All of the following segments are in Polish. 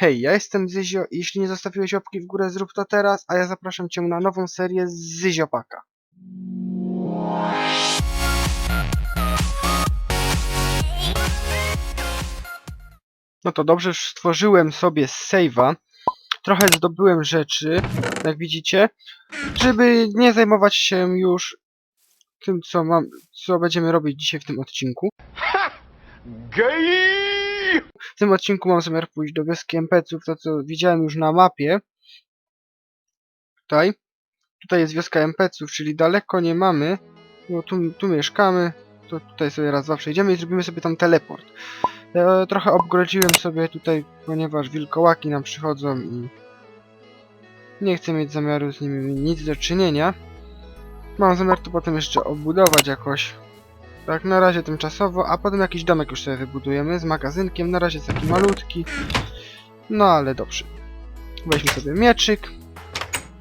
Hej, ja jestem Zyzio i jeśli nie zostawiłeś łapki w górę, zrób to teraz, a ja zapraszam Cię na nową serię z Zyziopaka. No to dobrze, już stworzyłem sobie save'a. Trochę zdobyłem rzeczy, jak widzicie, żeby nie zajmować się już tym, co mam, co będziemy robić dzisiaj w tym odcinku. Gay! W tym odcinku mam zamiar pójść do wioski NPC-ów, to co widziałem już na mapie. Tutaj. Tutaj jest wioska NPC-ów, czyli daleko nie mamy. No tu, tu mieszkamy. To tutaj sobie raz zawsze idziemy i zrobimy sobie tam teleport. E, trochę obgrodziłem sobie tutaj, ponieważ wilkołaki nam przychodzą i nie chcę mieć zamiaru z nimi nic do czynienia. Mam zamiar to potem jeszcze obudować jakoś. Tak, na razie tymczasowo, a potem jakiś domek już sobie wybudujemy z magazynkiem. Na razie jest taki malutki. No ale dobrze. Weźmy sobie mieczyk.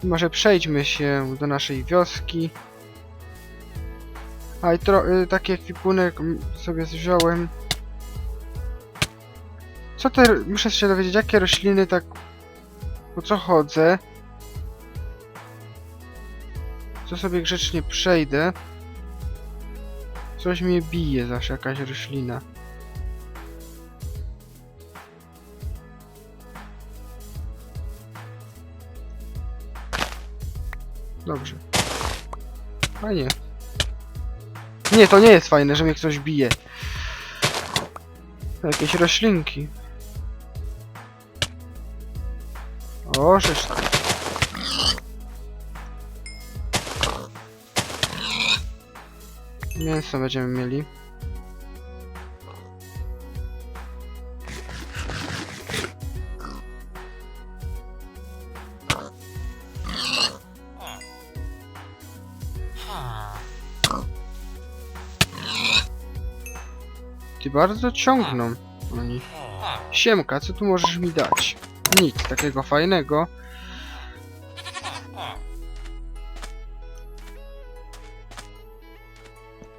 Może przejdźmy się do naszej wioski. A i tro y, taki ekwipunek sobie wziąłem. Co te... Muszę się dowiedzieć, jakie rośliny tak... Po co chodzę? Co sobie grzecznie przejdę. Coś mnie bije zawsze, jakaś roślina. Dobrze. Fajnie. Nie, to nie jest fajne, że mnie ktoś bije. Jakieś roślinki. O, żeż... Mięso będziemy mieli. Ty bardzo ciągną oni. Siemka, co tu możesz mi dać? Nic takiego fajnego.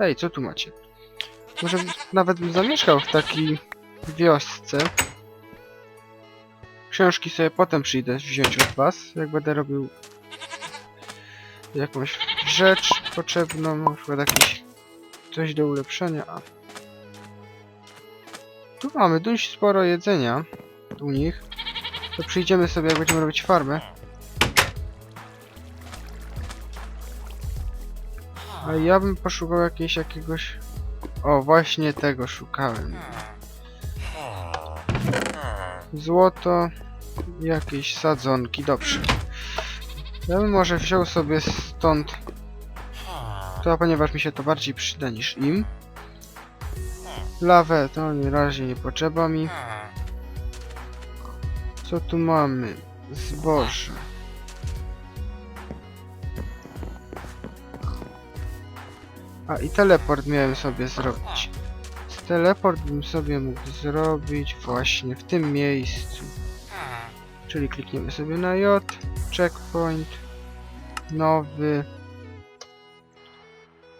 Ej, co tu macie? Może nawet bym zamieszkał w takiej wiosce. Książki sobie potem przyjdę wziąć od was, jak będę robił jakąś rzecz potrzebną, na przykład jakieś coś do ulepszenia. Tu mamy dość sporo jedzenia u nich. To przyjdziemy sobie, jak będziemy robić farmę. A ja bym poszukał jakiegoś jakiegoś... O, właśnie tego szukałem. Złoto, jakieś sadzonki, dobrze. Ja bym może wziął sobie stąd to, ponieważ mi się to bardziej przyda niż im. Lawę to na razie nie potrzeba mi. Co tu mamy? Zboże. A i teleport miałem sobie zrobić. Teleport bym sobie mógł zrobić właśnie w tym miejscu. Czyli klikniemy sobie na J, checkpoint, nowy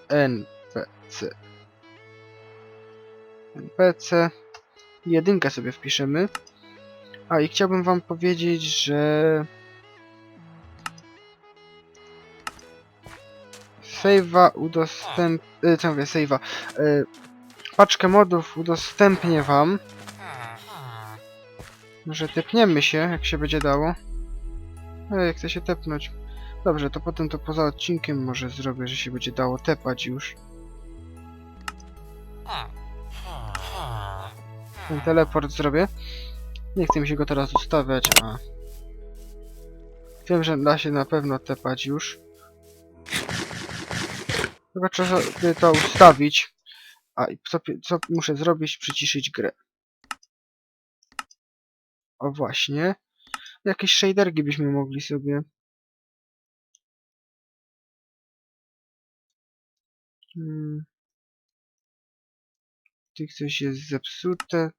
NPC. NPC. Jedynkę sobie wpiszemy. A i chciałbym wam powiedzieć, że save'a udostęp... Y, co mówię, save'a. Y, paczkę modów udostępnię wam. Może tepniemy się, jak się będzie dało. Ej, chcę się tepnąć. Dobrze, to potem to poza odcinkiem może zrobię, że się będzie dało tepać już. Ten teleport zrobię. Nie chcę mi się go teraz ustawiać, a... Wiem, że da się na pewno tepać już. Trzeba sobie to ustawić. A co, co muszę zrobić? Przyciszyć grę. O właśnie. Jakieś shaderki byśmy mogli sobie... Hmm. Tych coś jest zepsute.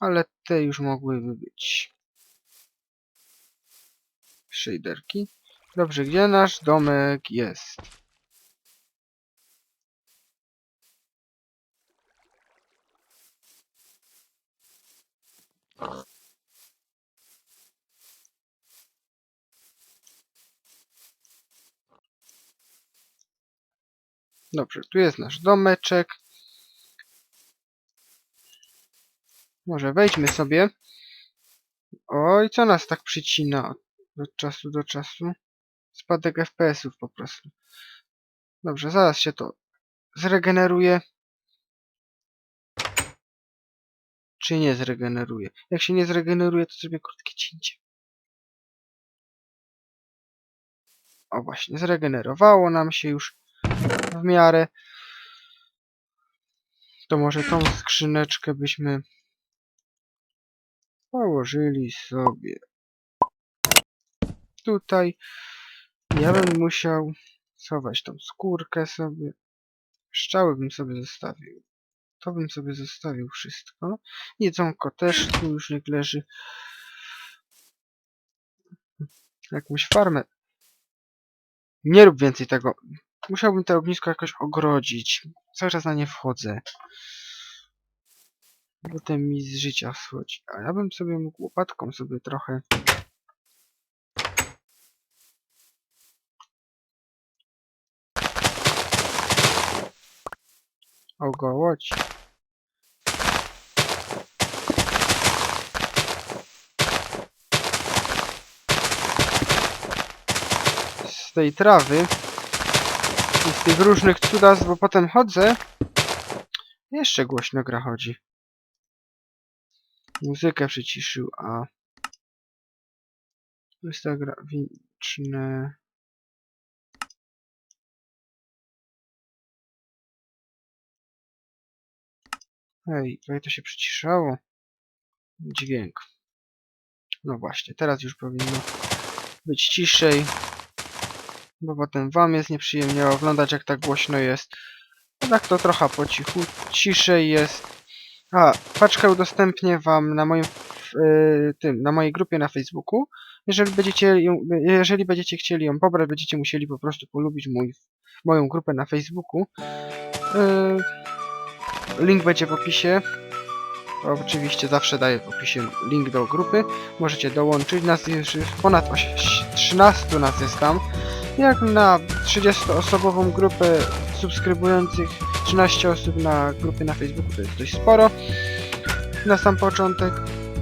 Ale te już mogłyby być. Shaderki. Dobrze, gdzie nasz domek jest? Dobrze, tu jest nasz domeczek. Może wejdźmy sobie. Oj, co nas tak przycina od czasu do czasu? Spadek FPS-ów po prostu. Dobrze, zaraz się to zregeneruje. Czy nie zregeneruje? Jak się nie zregeneruje, to zrobię krótkie cięcie. O właśnie, zregenerowało nam się już w miarę. To może tą skrzyneczkę byśmy położyli sobie tutaj. Ja bym musiał schować tą skórkę sobie. Szczały bym sobie zostawił. To bym sobie zostawił wszystko. Jedzonko też tu już niech leży. Jakąś farmę. Nie rób więcej tego. Musiałbym to ognisko jakoś ogrodzić. Cały czas na nie wchodzę. Potem mi z życia schodzi. A ja bym sobie mógł łopatką sobie trochę ogołoć. Z tej trawy i z tych różnych cudas, bo potem chodzę. Jeszcze głośno gra chodzi. Muzykę przyciszył, a ustagraficzne Ej, tutaj to się przyciszało. Dźwięk. No właśnie, teraz już powinno być ciszej. Bo potem wam jest nieprzyjemnie oglądać jak tak głośno jest. Tak to trochę po cichu, ciszej jest. A, paczkę udostępnię wam na moim y, tym, na mojej grupie na Facebooku. Jeżeli będziecie, jeżeli będziecie chcieli ją pobrać, będziecie musieli po prostu polubić mój, moją grupę na Facebooku. Y, link będzie w opisie. Oczywiście zawsze daję w opisie link do grupy. Możecie dołączyć. Nas jest już ponad oś- 13 nas jest tam. Jak na 30-osobową grupę subskrybujących 13 osób na grupie na Facebooku to jest dość sporo. Na sam początek.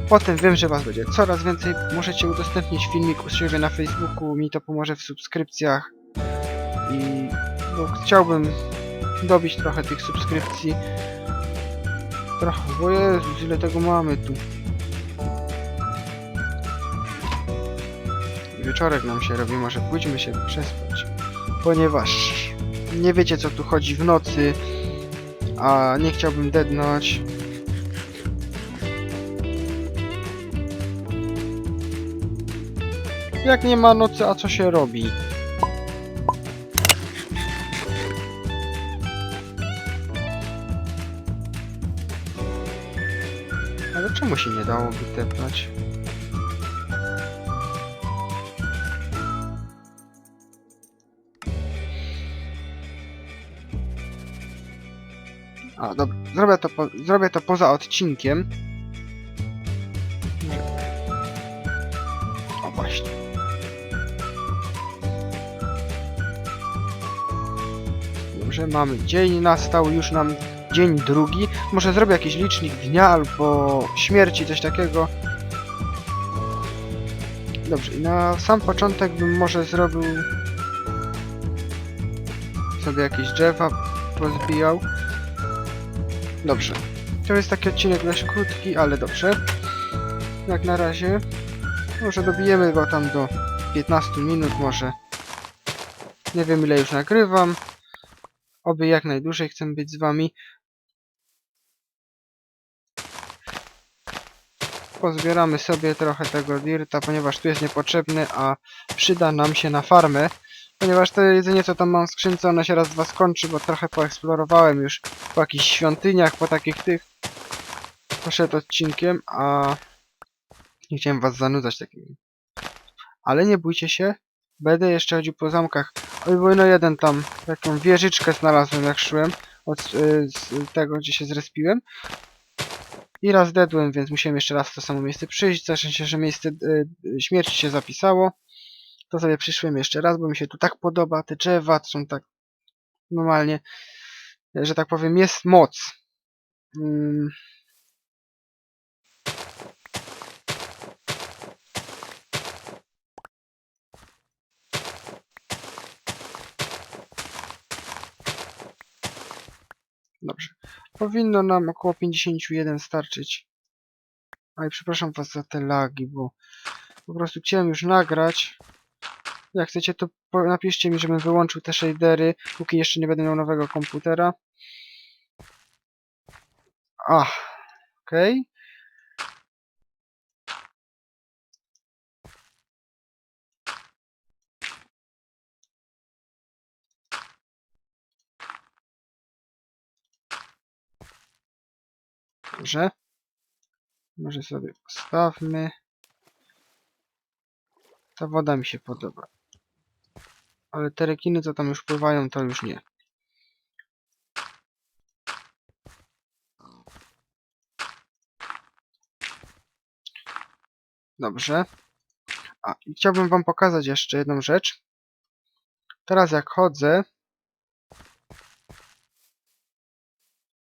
Potem wiem, że was będzie coraz więcej. Możecie udostępnić filmik u siebie na Facebooku. Mi to pomoże w subskrypcjach. I no, chciałbym dobić trochę tych subskrypcji. Trochę, bo Jezus, ile tego mamy tu. Wieczorek nam się robi, może pójdźmy się przespać. Ponieważ nie wiecie co tu chodzi w nocy, a nie chciałbym dednąć. Jak nie ma nocy, a co się robi? Czemu się nie dało wytepnąć? A, dobra. Zrobię to, po, zrobię to poza odcinkiem. O, właśnie. Dobrze, mamy dzień nastał, już nam dzień drugi. Może zrobię jakiś licznik dnia albo śmierci, coś takiego. Dobrze, i na sam początek bym może zrobił sobie jakieś drzewa pozbijał. Dobrze. To jest taki odcinek dość krótki, ale dobrze. Jak na razie. Może dobijemy go tam do 15 minut może. Nie wiem ile już nagrywam. Oby jak najdłużej chcę być z wami. Pozbieramy sobie trochę tego dirta, ponieważ tu jest niepotrzebny, a przyda nam się na farmę. Ponieważ to jedzenie, co tam mam w skrzynce, ono się raz dwa skończy, bo trochę poeksplorowałem już po jakichś świątyniach, po takich tych. Poszedł odcinkiem, a nie chciałem was zanudzać takim. Ale nie bójcie się, będę jeszcze chodził po zamkach. Oj, bo no jeden tam, taką wieżyczkę znalazłem jak szłem od y, tego, gdzie się zrespiłem. I raz dedłem, więc musiałem jeszcze raz w to samo miejsce przyjść. Zresztą się, że miejsce y, śmierci się zapisało. To sobie przyszłem jeszcze raz, bo mi się tu tak podoba. Te drzewa są tak normalnie, że tak powiem, jest moc. Mm. Dobrze. Powinno nam około 51 starczyć. Oj, przepraszam was za te lagi, bo po prostu chciałem już nagrać. Jak chcecie, to napiszcie mi, żebym wyłączył te shadery, póki jeszcze nie będę miał nowego komputera. Ach, okej. Dobrze. Może sobie postawmy. Ta woda mi się podoba. Ale te rekiny, co tam już pływają, to już nie. Dobrze. A, i chciałbym wam pokazać jeszcze jedną rzecz. Teraz jak chodzę,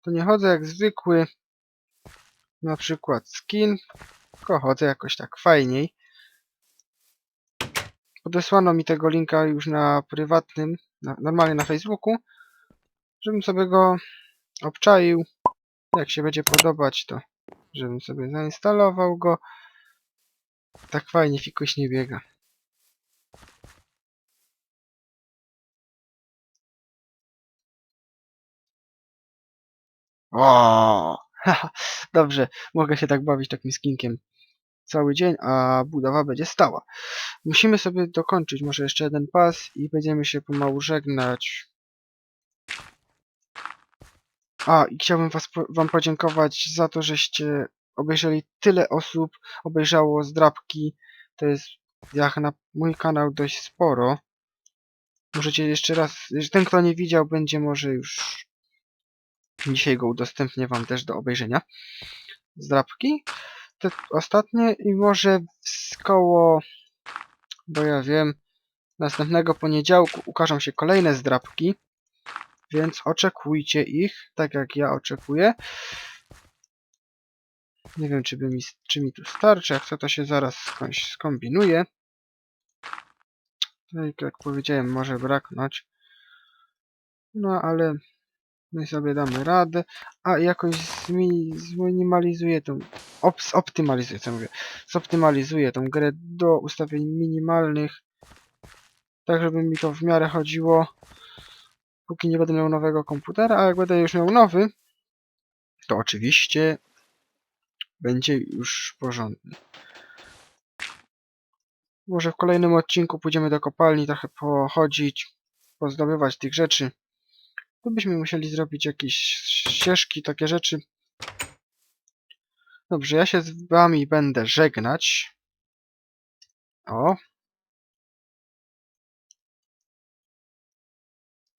to nie chodzę jak zwykły, na przykład skin, tylko chodzę jakoś tak fajniej. Podesłano mi tego linka już na prywatnym, na, normalnie na Facebooku, żebym sobie go obczaił. Jak się będzie podobać, to żebym sobie zainstalował go. Tak fajnie fikuś nie biega. O, Dobrze, mogę się tak bawić takim skinkiem cały dzień, a budowa będzie stała. Musimy sobie dokończyć może jeszcze jeden pas i będziemy się pomału żegnać. A, i chciałbym was, wam podziękować za to, żeście obejrzeli tyle osób, obejrzało zdrabki. To jest jak na mój kanał dość sporo. Możecie jeszcze raz, ten kto nie widział, będzie może już dzisiaj go udostępnię wam też do obejrzenia. Zdrabki. Te ostatnie i może koło, bo ja wiem, następnego poniedziałku ukażą się kolejne zdrabki. Więc oczekujcie ich, tak jak ja oczekuję. Nie wiem, czy, by mi, czy mi tu starczy, jak co to się zaraz skądś skombinuje. Tak jak powiedziałem, może braknąć. No, ale my sobie damy radę. A jakoś zmi, zminimalizuję tą... Op, zoptymalizuję, co mówię. Zoptymalizuję tą grę do ustawień minimalnych. Tak, żeby mi to w miarę chodziło. Póki nie będę miał nowego komputera, a jak będę już miał nowy, to oczywiście będzie już porządny. Może w kolejnym odcinku pójdziemy do kopalni, trochę pochodzić, pozdobywać tych rzeczy. Tu byśmy musieli zrobić jakieś ścieżki, takie rzeczy. Dobrze, ja się z wami będę żegnać. O.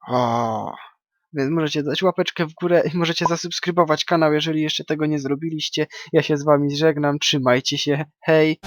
O. Więc możecie dać łapeczkę w górę i możecie zasubskrybować kanał, jeżeli jeszcze tego nie zrobiliście. Ja się z wami żegnam, trzymajcie się, hej!